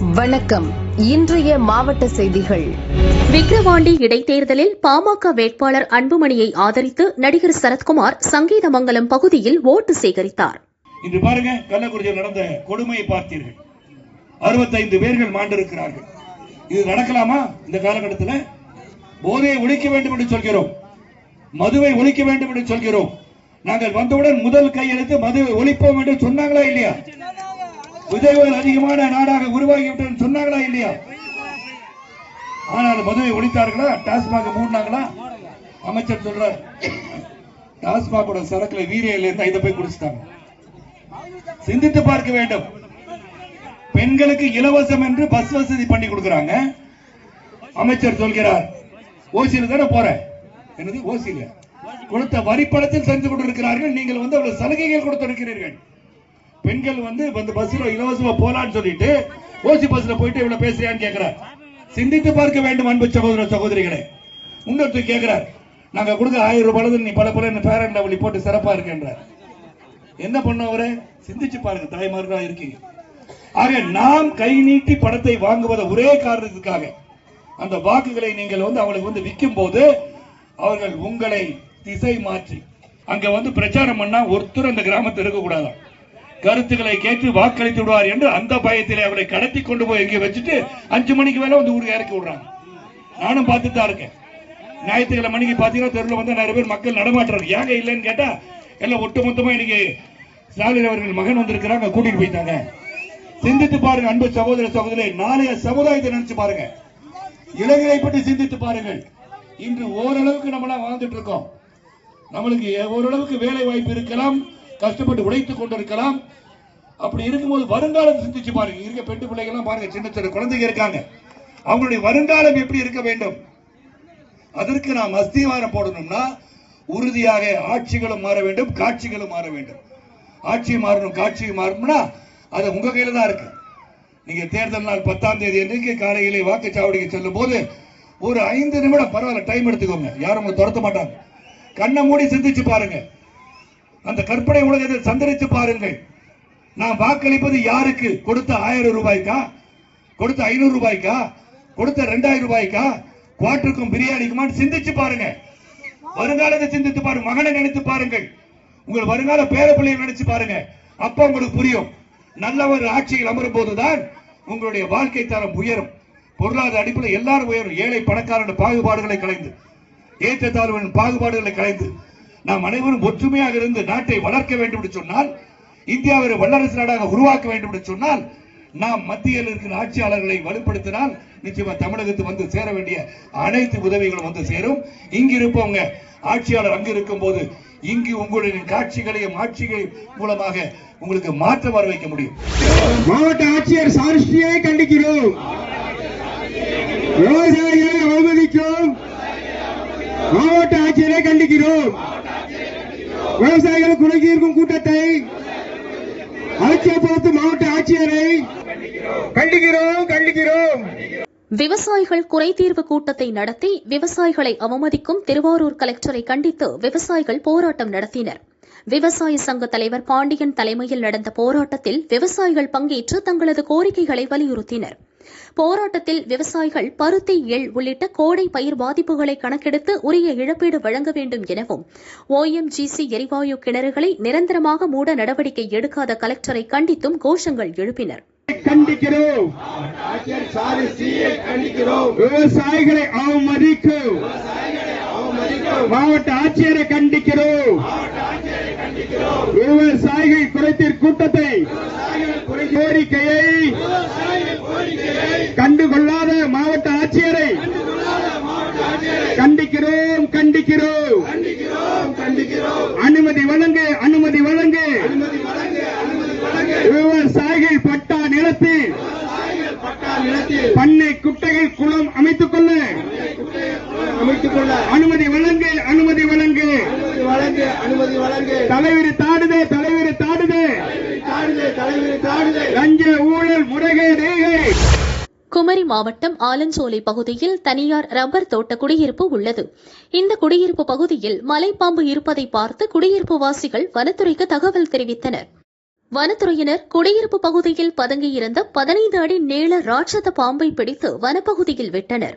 வணக்கம். இன்றைய மாவட்ட செய்திகள். விக்கிரவாண்டி இடைத்தேர்தலில் பாமக வேட்பாளர் அன்புமணியை ஆதரித்து நடிகர் சரத்குமார் சங்கீதமங்கலம் பகுதியில் ஓட்டு சேகரித்தார். இன்று பாருங்க கள்ளக்குறிச்சியில் நடந்த கொடுமையை பார்த்தீர்கள். அறுபத்தைந்து பேர்கள் மாண்டிருக்கிறார்கள். இது நடக்கலாமா? இந்த காலகட்டத்தில் போதையை ஒழிக்க வேண்டும் என்று சொல்கிறோம். மதுவை ஒழிக்க வேண்டும் என்று சொல்கிறோம். நாங்கள் வந்தவுடன் முதல் கையெழுத்து மதுவை ஒழிப்போம் என்று சொன்னாங்களா இல்லையா? விதைகள் அதிகமான நாடாக உருவாகிவிட்டது சொன்னாங்களா இல்லையா? ஆனால் மதுவை ஒழித்தார்களா? டாஸ்மாக மூடினாங்களா? அமைச்சர் சொல்றார் டாஸ்மாகோட சரக்குல வீரியில இருந்து இதை போய் குடிச்சிட்டாங்க. சிந்தித்து பார்க்க வேண்டும். பெண்களுக்கு இலவசம் என்று பஸ் வசதி பண்ணி கொடுக்கறாங்க. அமைச்சர் சொல்கிறார் ஓசியில் தானே போறேன். என்னது ஓசியில்? கொடுத்த வரி பணத்தில் செஞ்சு கொண்டிருக்கிறார்கள். நீங்கள் வந்து அவ்வளவு சலுகைகள் கொடுத்திருக்கிறீர்கள் பெண்கள் வந்து இந்த பஸ்ல இலவசமா போலான்னு சொல்லிட்டு ஓசி பஸ்ல போயிட்டு இவ்வளவு பேசுறியான்னு கேக்குறாரு. சிந்தித்து பார்க்க வேண்டும் அன்பு சகோதர சகோதரிகளே. இன்னொருத்தர் கேக்குறார். நாங்க கொடுக்க ஆயிரம் ரூபாய் நீ பல பல பேரண்ட் லெவலி போட்டு சிறப்பா இருக்கின்றார். என்ன பண்ண அவரு? சிந்திச்சு பாருங்க தாய்மார்களா இருக்கீங்க. ஆக நாம் கை நீட்டி படத்தை வாங்குவத ஒரே காரணத்துக்காக அந்த வாக்குகளை நீங்கள் வந்து அவங்களுக்கு வந்து விற்கும் போது அவர்கள் உங்களை திசை மாற்றி அங்க வந்து பிரச்சாரம் பண்ணா ஒருத்தர் அந்த கிராமத்தில் இருக்கக்கூடாது கருத்துக்களை கேட்டு வாக்களித்து விடுவார் என்று அந்த பயத்திலே அவரை கடத்தி கொண்டு போய் எங்கே வச்சுட்டு அஞ்சு மணிக்கு மேல வந்து ஊருக்கு இறக்கி விடுறாங்க. நானும் பார்த்துட்டு தான் இருக்கேன். ஞாயிற்றுக்கிழமை மணிக்கு பார்த்தீங்கன்னா தெருவில் வந்து நிறைய பேர் மக்கள் நடமாட்டுறாங்க. ஏங்க இல்லைன்னு கேட்டா எல்லாம் ஒட்டுமொத்தமா இன்னைக்கு ஸ்டாலின் அவர்கள் மகன் வந்திருக்கிறாங்க கூட்டிட்டு போயிட்டாங்க. சிந்தித்து பாருங்க அன்பு சகோதர சகோதரி நாளைய சமுதாயத்தை நினைச்சு பாருங்க. இளைஞரை பற்றி சிந்தித்து பாருங்கள். இன்று ஓரளவுக்கு நம்மளாம் வாழ்ந்துட்டு இருக்கோம். நம்மளுக்கு ஓரளவுக்கு வேலை வாய்ப்பு இருக்கலாம். கஷ்டப்பட்டு உழைத்துக் கொண்டிருக்கலாம். அப்படி இருக்கும்போது வருங்காலம் சிந்திச்சு பாருங்க. இருக்க பெண்டு பிள்ளைகள்லாம் பாருங்க சின்ன சின்ன குழந்தைங்க இருக்காங்க. அவங்களுடைய வருங்காலம் எப்படி இருக்க வேண்டும்? அதற்கு நாம் அஸ்திவாரம் போடணும்னா உறுதியாக ஆட்சிகளும் மாற வேண்டும் காட்சிகளும் மாற வேண்டும். ஆட்சி மாறணும் காட்சி மாறணும்னா அது உங்க கையில தான் இருக்கு. நீங்க தேர்தல் நாள் பத்தாம் தேதி அன்றைக்கு காலையிலே வாக்குச்சாவடிக்கு செல்லும் போது ஒரு ஐந்து நிமிடம் பரவாயில்ல டைம் எடுத்துக்கோங்க. யாரும் உங்களை துரத்த மாட்டாங்க. கண்ணை மூடி சிந்திச்சு பாருங்க. அந்த கற்பனை உலகத்தை சந்தரித்து பாருங்கள். நான் வாக்களிப்பது யாருக்கு? கொடுத்த ஆயிரம் ரூபாய்க்கா? கொடுத்த ஐநூறு ரூபாய்க்கா? கொடுத்த ரெண்டாயிரம் ரூபாய்க்கா? குவாட்டருக்கும் பிரியாணிக்குமான்னு சிந்திச்சு பாருங்க. வருங்காலத்தை சிந்தித்து பாருங்க. மகனை நினைத்து பாருங்கள். உங்கள் வருங்கால பேர பிள்ளையை நினைச்சு பாருங்க. அப்ப உங்களுக்கு புரியும். நல்லவர் ஆட்சியில் அமரும் போதுதான் உங்களுடைய வாழ்க்கை தரம் உயரும். பொருளாதார அடிப்படையில் எல்லாரும் உயரும். ஏழை பணக்காரன் பாகுபாடுகளை கலைந்து ஏற்றத்தாழ்வின் பாகுபாடுகளை கலைந்து நாம் அனைவரும் ஒற்றுமையாக இருந்து நாட்டை வளர்க்க வேண்டும் என்று சொன்னால் இந்தியாவை வல்லரசு நாடாக உருவாக்க வேண்டும் என்று சொன்னால் நாம் மத்தியில் இருக்கிற ஆட்சியாளர்களை வலுப்படுத்தினால் நிச்சயமா தமிழகத்து வந்து சேர வேண்டிய அனைத்து உதவிகளும் வந்து சேரும். இங்கு இருப்பவங்க ஆட்சியாளர் அங்கு இருக்கும் போது இங்கு உங்களுடைய காட்சிகளையும் ஆட்சிகள் மூலமாக உங்களுக்கு மாற்றம் வர வைக்க முடியும். மாவட்ட ஆட்சியர் சாரிஷ்டியை கண்டிக்கிறோம். விவசாயிகளை அவமதிக்கும். மாவட்ட ஆட்சியரை கண்டிக்கிறோம். விவசாயிகள் குறை கூட்டத்தை அலட்சியப்படுத்தும் மாவட்ட ஆட்சியரை கண்டிக்கிறோம் கண்டிக்கிறோம். விவசாயிகள் குறைதீர்வு கூட்டத்தை நடத்தி விவசாயிகளை அவமதிக்கும் திருவாரூர் கலெக்டரை கண்டித்து விவசாயிகள் போராட்டம் நடத்தினர். விவசாய சங்க தலைவர் பாண்டியன் தலைமையில் நடந்த போராட்டத்தில் விவசாயிகள் பங்கேற்று தங்களது கோரிக்கைகளை வலியுறுத்தினர். போராட்டத்தில் விவசாயிகள் பருத்தி எள் உள்ளிட்ட கோடை பயிர் பாதிப்புகளை கணக்கெடுத்து உரிய இழப்பீடு வழங்க வேண்டும் எனவும் ஓஎம்ஜிசி எரிவாயு கிணறுகளை நிரந்தரமாக மூட நடவடிக்கை எடுக்காத கலெக்டரை கண்டித்தும் கோஷங்கள் எழுப்பினர். கண்டிக்கிறோம். விவசாயிகளை அவமதிக்கும். மாவட்ட ஆட்சியரை கண்டிக்கிறோம். விவசாயிகள் குறைத்தீர் கூட்டத்தை. கோரிக்கையை கண்டுகொள்ளாத மாவட்ட ஆட்சியரை கண்டிக்கிறோம் கண்டிக்கிறோம். அனுமதி வழங்கு அனுமதி வழங்கு. விவசாயிகள் பட்டா நிலத்தில் பண்ணை குட்டைகள் குளம் அமைத்துக் கொள்ள அமைத்துக் கொள்ள அனுமதி வழங்கு அனுமதி வழங்கு. வழங்கு அனுமதி வழங்கு தலைவிரி தாடுதே. தலைவிரி தாடுதே தாடுதே தலைவிரி தாடுதே. லஞ்ச ஊழல் முறைகேடு குமரி மாவட்டம் ஆலஞ்சோலை பகுதியில் தனியார் ரப்பர் தோட்ட குடியிருப்பு உள்ளது. இந்த குடியிருப்பு பகுதியில் மலைப்பாம்பு இருப்பதை பார்த்து குடியிருப்பு வாசிகள் வனத்துறைக்கு தகவல் தெரிவித்தனர். வனத்துறையினர் குடியிருப்பு பகுதியில் பதுங்கியிருந்த பதினைந்து அடி நீள ராட்சத பாம்பை பிடித்து வனப்பகுதியில் விட்டனர்.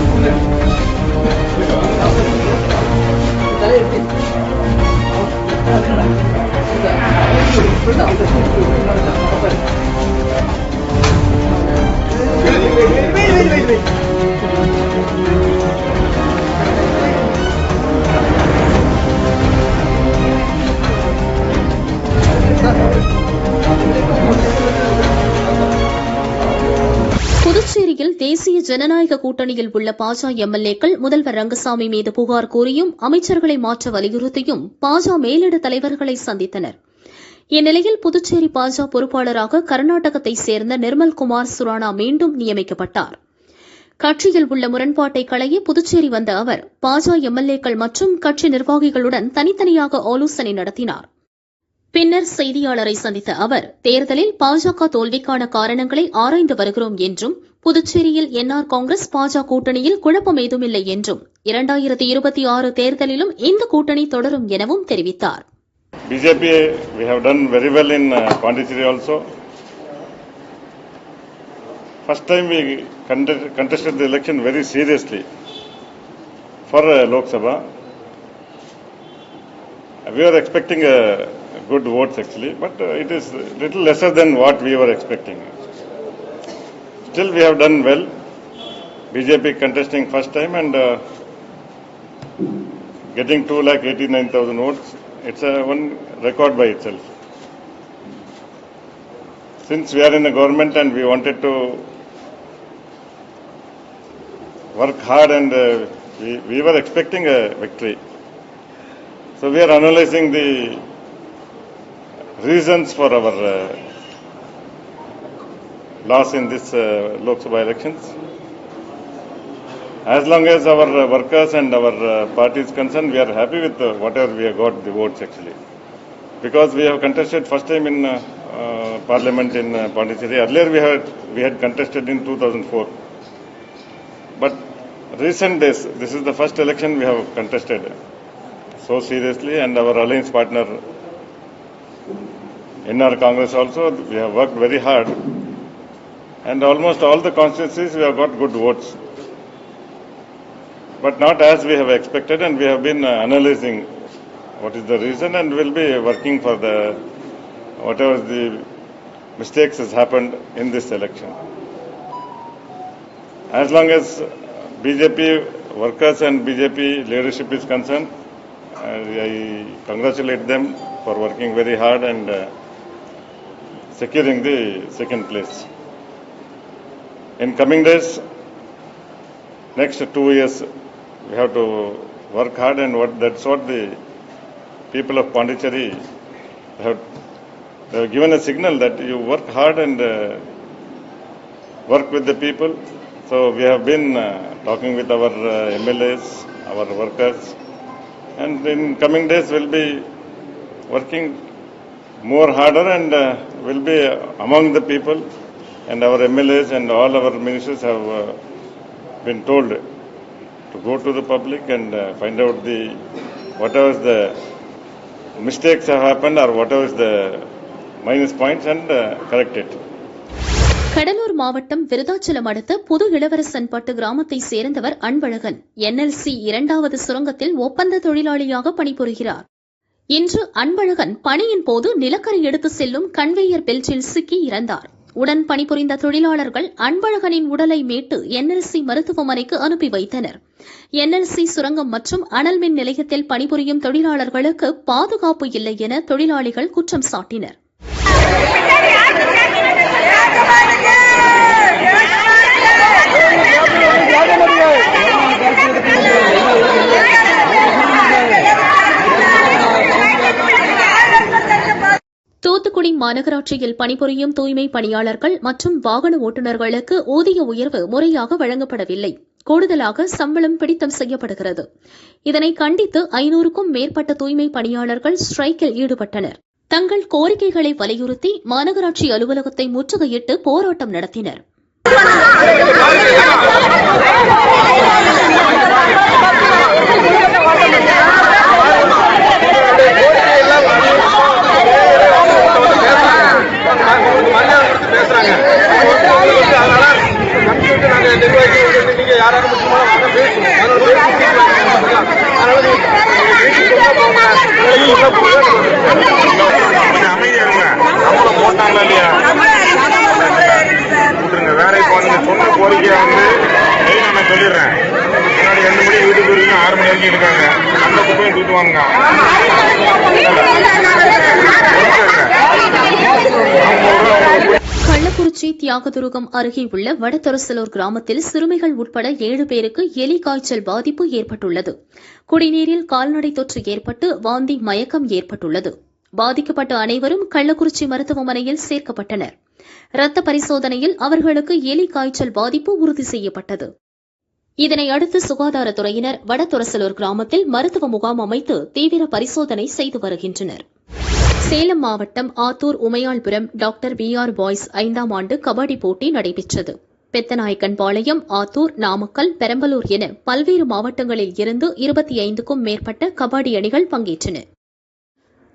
தேசிய ஜனநாயக கூட்டணியில் உள்ள பாஜ எம்எல்ஏக்கள் முதல்வர் ரங்கசாமி மீது புகார் கூறியும் அமைச்சர்களை மாற்ற வலியுறுத்தியும் பாஜ மேலிட தலைவர்களை சந்தித்தனர். இந்நிலையில் புதுச்சேரி பாஜ பொறுப்பாளராக கர்நாடகத்தைச் சேர்ந்த நிர்மல்குமார் சுரானா மீண்டும் நியமிக்கப்பட்டார். கட்சியில் உள்ள முரண்பாட்டை களைய புதுச்சேரி வந்த அவர் பாஜ எம்எல்ஏக்கள் மற்றும் கட்சி நிர்வாகிகளுடன் தனித்தனியாக ஆலோசனை நடத்தினார். பின்னர் செய்தியாளரை சந்தித்த அவர் தேர்தலில் பாஜக தோல்விக்கான காரணங்களை ஆராய்ந்து வருகிறோம் என்றும் புதுச்சேரியில் என்ஆர் காங்கிரஸ் பாஜக கூட்டணியில் குழப்பம் ஏதுமில்லை என்றும் இரண்டாயிரத்தி இருபத்தி ஆறு தேர்தலிலும் இந்த கூட்டணி தொடரும் எனவும் தெரிவித்தார் BJP we have done very well in uh, Pondicherry also. First time we contested the election very seriously for uh, Lok Sabha. We were expecting a good votes actually, but uh, it is little lesser than what we were expecting. Still, we have done well. BJP contesting first time and uh, getting 2 lakh 89,000 votes. It's a one record by itself. Since we are in the government and we wanted to work hard and uh, we, we were expecting a victory. So we are analyzing the reasons for our uh, loss in this uh, Lok Sabha elections. As long as our uh, workers and our uh, party is concerned, we are happy with uh, whatever we have got the votes actually. Because we have contested first time in uh, uh, parliament in uh, Pondicherry. Earlier we had, we had contested in 2004. But recent days, this is the first election we have contested so seriously and our alliance partner in our Congress also, we have worked very hard and almost all the constituencies we have got good votes. But not as we have expected and we have been uh, analyzing what is the reason and will be working for the whatever the mistakes has happened in this election. As long as bjp workers and bjp leadership is concerned I I congratulate them for working very hard and uh, securing the second place in coming days next two years we have to work hard and what that's what the people of Pondicherry have, have given a signal that you work hard and uh, work with the people. So we have been uh, talking with our uh, MLAs, our workers, and in coming days we'll be working more harder and uh, will be among the people and our MLAs and all our ministers have uh, been told to go to the public and uh, find out the whatever the mistakes have happened or whatever is the minus points and uh, correct it. Cuddalore மாவட்டம் விருதாச்சலம் அடுத்த புது இளவரசன்பட்டு கிராமத்தைச் சேர்ந்தவர் Anbazhagan NLC இரண்டாவது சுரங்கத்தில் ஒப்பந்த தொழிலாளியாக பணிபுரிகிறார் இன்று அன்பழகன் பணியின் போது நிலக்கரி எடுத்து செல்லும் கன்வேயர் பெல்ட்டில் சிக்கி இறந்தார் உடன் பணிபுரிந்த தொழிலாளர்கள் அன்பழகனின் உடலை மீட்டு என்எல்சி மருத்துவமனைக்கு அனுப்பி வைத்தனர். என்எல்சி சுரங்கம் மற்றும் அனல் மின் நிலையத்தில் பணிபுரியும் தொழிலாளர்களுக்கு பாதுகாப்பு இல்லை என தொழிலாளிகள் குற்றம் சாட்டினர். தூத்துக்குடி மாநகராட்சியில் பணிபுரியும் தூய்மை பணியாளர்கள் மற்றும் வாகன ஓட்டுநர்களுக்கு ஊதிய உயர்வு முறையாக வழங்கப்படவில்லை. கூடுதலாக சம்பளம் பிடித்தம் செய்யப்படுகிறது. இதனை கண்டித்து ஐநூறுக்கும் மேற்பட்ட தூய்மை பணியாளர்கள் ஸ்ட்ரைக்கில் ஈடுபட்டனர். தங்கள் கோரிக்கைகளை வலியுறுத்தி மாநகராட்சி அலுவலகத்தை முற்றுகையிட்டு போராட்டம் நடத்தினர் கொஞ்சம் அமைதியா இருங்க சம்பளம் போட்டாங்களா இல்லையா விட்டுருங்க வேற இப்போ நீங்க சொன்ன கோரிக்கையை வந்து மெயின் நான் சொல்லிடுறேன் முன்னாடி ரெண்டு மணி வீட்டுக்கு வரைக்கும் ஆறு மணி வரைக்கும் இருக்காங்க அந்த குப்பையும் தூத்துவாங்க கள்ளக்குறிச்சி தியாகதுருகம் அருகே உள்ள வடதொரசலூர் கிராமத்தில் சிறுமிகள் உட்பட ஏழு பேருக்கு எலி காய்ச்சல் பாதிப்பு ஏற்பட்டுள்ளது. குடிநீரில் கால்நடை தொற்று ஏற்பட்டு வாந்தி மயக்கம் ஏற்பட்டுள்ளது. பாதிக்கப்பட்ட அனைவரும் கள்ளக்குறிச்சி மருத்துவமனையில் சேர்க்கப்பட்டனர். ரத்த பரிசோதனையில் அவர்களுக்கு எலி காய்ச்சல் பாதிப்பு உறுதி செய்யப்பட்டது. இதனை அடுத்து சுகாதாரத்துறையினர் வடதுரசலூர் கிராமத்தில் மருத்துவ முகாம் அமைத்து தீவிர பரிசோதனை செய்து வருகின்றனர். சேலம் மாவட்டம் Attur Umaiyalpuram doctor B R boys ஐந்தாம் ஆண்டு கபடி போட்டி நடைபெற்றது. பெத்தநாயக்கன்பாளையம் ஆத்தூர் நாமக்கல் பெரம்பலூர் என பல்வேறு மாவட்டங்களில் இருந்து இருபத்தி ஐந்துக்கும் மேற்பட்ட கபடி அணிகள் பங்கேற்றன.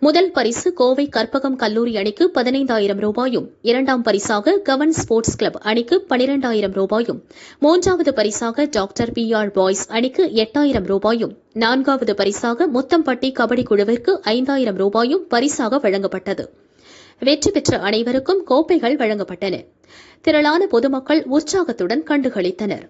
முதல் பரிசு கோவை கற்பகம் கல்லூரி அணிக்கு பதினைந்தாயிரம் ரூபாயும் இரண்டாம் பரிசாக கவன் ஸ்போர்ட்ஸ் கிளப் அணிக்கு பனிரெண்டாயிரம் ரூபாயும் மூன்றாவது பரிசாக டாக்டர் பி ஆர் பாய்ஸ் அணிக்கு எட்டாயிரம் ரூபாயும் நான்காவது பரிசாக முத்தம்பட்டி கபடி குழுவிற்கு ஐந்தாயிரம் ரூபாயும் பரிசாக வழங்கப்பட்டது. வெற்றி பெற்ற அனைவருக்கும் கோப்பைகள் வழங்கப்பட்டன. திரளான பொதுமக்கள் உற்சாகத்துடன் கண்டுகளித்தனர்.